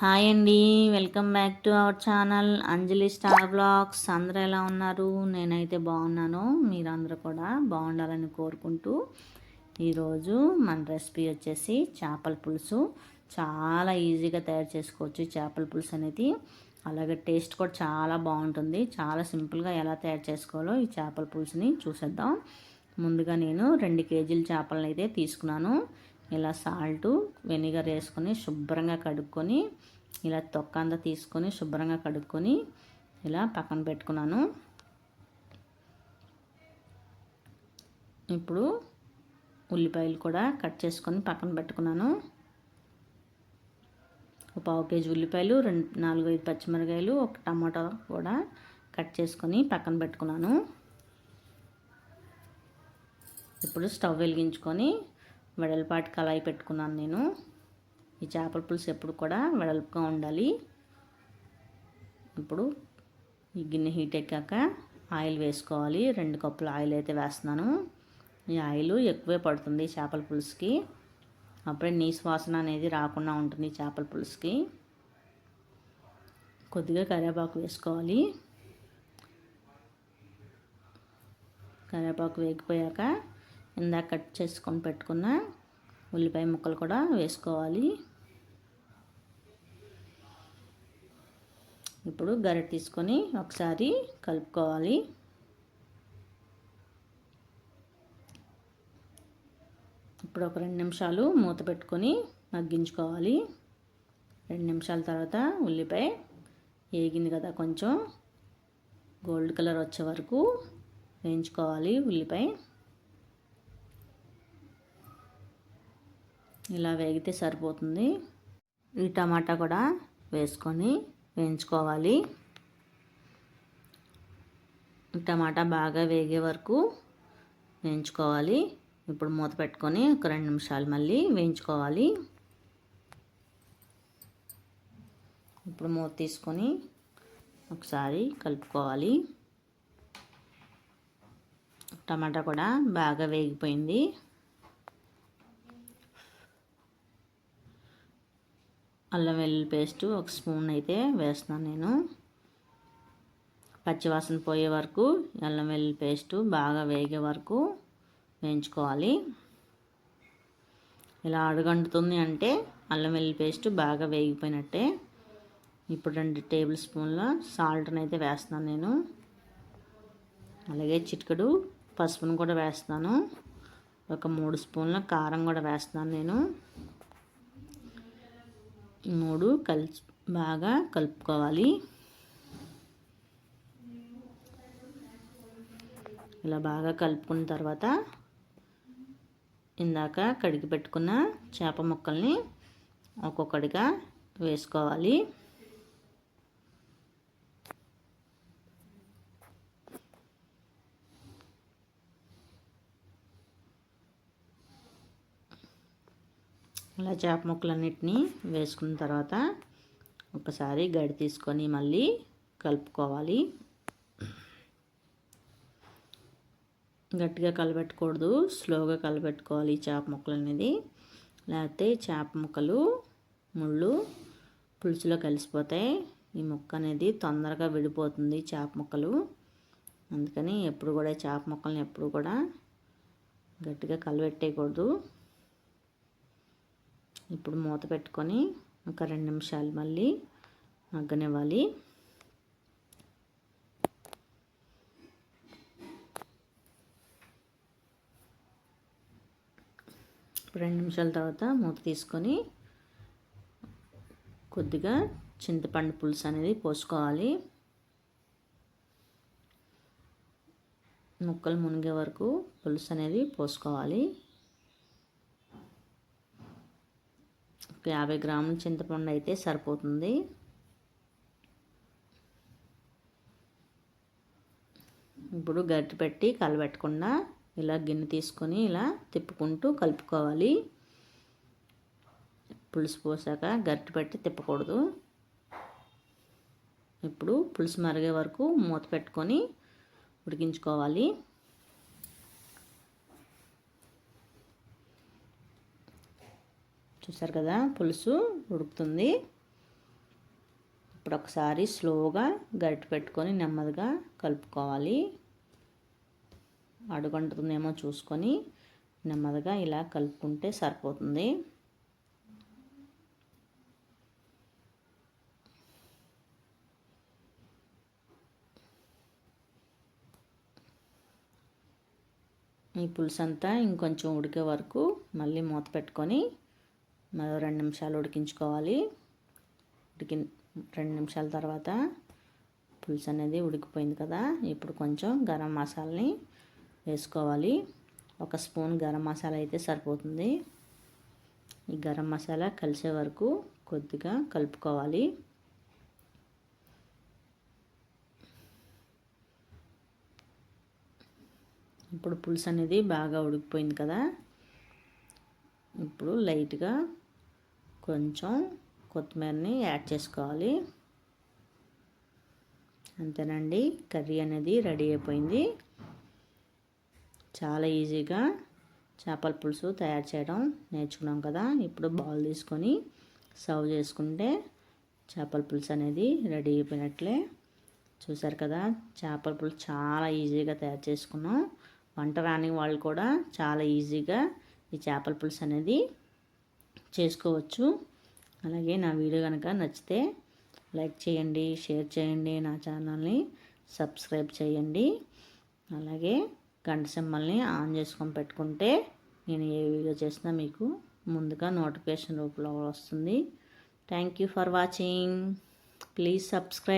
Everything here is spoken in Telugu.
హాయ్ అండి welcome back to our channel Anjali star blogs. అందరూ ఎలా ఉన్నారు? నేనైతే బాగున్నాను. మీరందరూ కూడా బాగుండాలని కోరుకుంటూ ఈరోజు మన రెసిపీ వచ్చేసి చేపల పులుసు. చాలా ఈజీగా తయారు చేసుకోవచ్చు చేపల పులుసు అనేది. అలాగే టేస్ట్ కూడా చాలా బాగుంటుంది. చాలా సింపుల్గా ఎలా తయారు చేసుకోవాలో ఈ చేపల పులుసుని చూసేద్దాం. ముందుగా నేను రెండు కేజీల చేపలను అయితే తీసుకున్నాను. ఇలా సాల్టు వెనిగర్ వేసుకొని శుభ్రంగా కడుక్కొని ఇలా తొక్క అంతా తీసుకొని శుభ్రంగా కడుక్కొని ఇలా పక్కన పెట్టుకున్నాను. ఇప్పుడు ఉల్లిపాయలు కూడా కట్ చేసుకొని పక్కన పెట్టుకున్నాను. ఒక పావు కేజీ ఉల్లిపాయలు రెండు నాలుగు ఐదు పచ్చిమిరకాయలు ఒక టమాటా కూడా కట్ చేసుకొని పక్కన పెట్టుకున్నాను. ఇప్పుడు స్టవ్ వెలిగించుకొని వెడల్పాటి కళాయి పెట్టుకున్నాను నేను. ఈ చేపల పులుసు ఎప్పుడు కూడా వెడల్పుగా ఉండాలి. ఇప్పుడు ఈ గిన్నె హీట్ ఎక్కాక ఆయిల్ వేసుకోవాలి. రెండు కప్పుల ఆయిల్ అయితే వేస్తున్నాను. ఈ ఆయిల్ ఎక్కువే పడుతుంది చేపల పులుసుకి. అప్పుడే నీసు వాసన అనేది రాకుండా ఉంటుంది చేపల పులుసుకి. కొద్దిగా కరివేపాకు వేసుకోవాలి. కరివేపాకు వేగిపోయాక ఇందాక కట్ చేసుకొని పెట్టుకున్న ఉల్లిపాయ ముక్కలు కూడా వేసుకోవాలి. ఇప్పుడు గరిట తీసుకొని ఒకసారి కలుపుకోవాలి. ఇప్పుడు ఒక రెండు నిమిషాలు మూత పెట్టుకొని మగ్గించుకోవాలి. రెండు నిమిషాల తర్వాత ఉల్లిపాయ వేగింది కదా కొంచెం. గోల్డ్ కలర్ వచ్చే వరకు వేయించుకోవాలి ఉల్లిపాయ. ఇలా వేగితే సరిపోతుంది. ఈ టమాటా కూడా వేసుకొని వేయించుకోవాలి. టమాటా బాగా వేగే వరకు వేయించుకోవాలి. ఇప్పుడు మూత పెట్టుకొని ఒక రెండు నిమిషాలు మళ్ళీ వేయించుకోవాలి. ఇప్పుడు మూత తీసుకొని ఒకసారి కలుపుకోవాలి. టమాటా కూడా బాగా వేగిపోయింది. అల్లం వెల్లుల్లి పేస్ట్ ఒక స్పూన్ అయితే వేస్తున్నాను నేను. పచ్చివాసన పోయే వరకు అల్లం వెల్లుల్లి పేస్ట్ బాగా వేగే వరకు వేయించుకోవాలి. ఇలా అడుగంటుతుంది అంటే అల్లం వెల్లుల్లి పేస్ట్ బాగా వేగిపోయినట్టే. ఇప్పుడు రెండు టేబుల్ స్పూన్ల సాల్ట్ని అయితే వేస్తున్నాను నేను. అలాగే చిటికడు పసుపును కూడా వేస్తున్నాను. ఒక మూడు స్పూన్ల కారం కూడా వేస్తున్నాను నేను. మూడు కలిసి బాగా కలుపుకోవాలి. ఇలా బాగా కలుపుకున్న తర్వాత ఇందాక కడిగి పెట్టుకున్న చేప ముక్కల్ని ఒక్కొక్కటిగా వేసుకోవాలి. ఇలా చేప ముక్కలన్నిటినీ వేసుకున్న తర్వాత ఒకసారి గడి తీసుకొని మళ్ళీ కలుపుకోవాలి. గట్టిగా కలబెట్టకూడదు స్లోగా కలబెట్టుకోవాలి చేప ముక్కలు అనేది. లేకపోతే చేప ముక్కలు ముళ్ళు పులుసులో కలిసిపోతాయి. ఈ ముక్క అనేది తొందరగా విడిపోతుంది చేప ముక్కలు. అందుకని ఎప్పుడు కూడా చేప ముక్కల్ని ఎప్పుడు కూడా గట్టిగా కలబెట్టేయకూడదు. ఇప్పుడు మూత పెట్టుకొని ఒక రెండు నిమిషాలు మళ్ళీ మగ్గనివ్వాలి. రెండు నిమిషాల తర్వాత మూత తీసుకొని కొద్దిగా చింతపండు పులుసు అనేది పోసుకోవాలి. ముక్కలు మునిగే వరకు పులుసు అనేది పోసుకోవాలి. ఒక యాభై గ్రాముల చింతపండు అయితే సరిపోతుంది. ఇప్పుడు గట్టి పెట్టి కలబెట్టకుండా ఇలా గిన్నె తీసుకొని ఇలా తిప్పుకుంటూ కలుపుకోవాలి. పులుసు పోసాక గట్టి పెట్టి తిప్పకూడదు. ఇప్పుడు పులుసు మరిగే వరకు మూత పెట్టుకొని ఉడికించుకోవాలి. చూసారు కదా పులుసు ఉడుకుతుంది. ఇప్పుడు ఒకసారి స్లోగా గరిటె పెట్టుకొని నెమ్మదిగా కలుపుకోవాలి. అడుగంటుతుందేమో చూసుకొని నెమ్మదిగా ఇలా కలుపుకుంటే సరిపోతుంది. ఈ పులుసు అంతా ఇంకొంచెం ఉడికే వరకు మళ్ళీ మూత పెట్టుకొని మరో రెండు నిమిషాలు ఉడికించుకోవాలి. ఉడికి రెండు నిమిషాల తర్వాత పులుసు అనేది ఉడికిపోయింది కదా. ఇప్పుడు కొంచెం గరం మసాలాని వేసుకోవాలి. ఒక స్పూన్ గరం మసాలా అయితే సరిపోతుంది. ఈ గరం మసాలా కలిసే వరకు కొద్దిగా కలుపుకోవాలి. ఇప్పుడు పులుసు అనేది బాగా ఉడికిపోయింది కదా. ఇప్పుడు లైట్గా కొంచెం కొత్తిమీరని యాడ్ చేసుకోవాలి. అంతేనండి. కర్రీ అనేది రెడీ అయిపోయింది. చాలా ఈజీగా చేపల పులుసు తయారు చేయడం నేర్చుకున్నాం కదా. ఇప్పుడు బౌల్ తీసుకొని సర్వ్ చేసుకుంటే చేపల పులుసు అనేది రెడీ అయిపోయినట్లే. చూసారు కదా చేపల పులుసు చాలా ఈజీగా తయారు చేసుకున్నాం. వంట రాని వాళ్ళు కూడా చాలా ఈజీగా ఈ చేపల పులుసు అనేది చేసుకోవచ్చు. అలాగే నా వీడియో కనుక నచ్చితే లైక్ చేయండి షేర్ చేయండి నా ఛానల్ని సబ్స్క్రైబ్ చేయండి. అలాగే గంట సింబల్ని ఆన్ చేసుకొని పెట్టుకుంటే నేను ఏ వీడియో చేసినా మీకు ముందుగా నోటిఫికేషన్ రూపంలో వస్తుంది. Thank you for watching please subscribe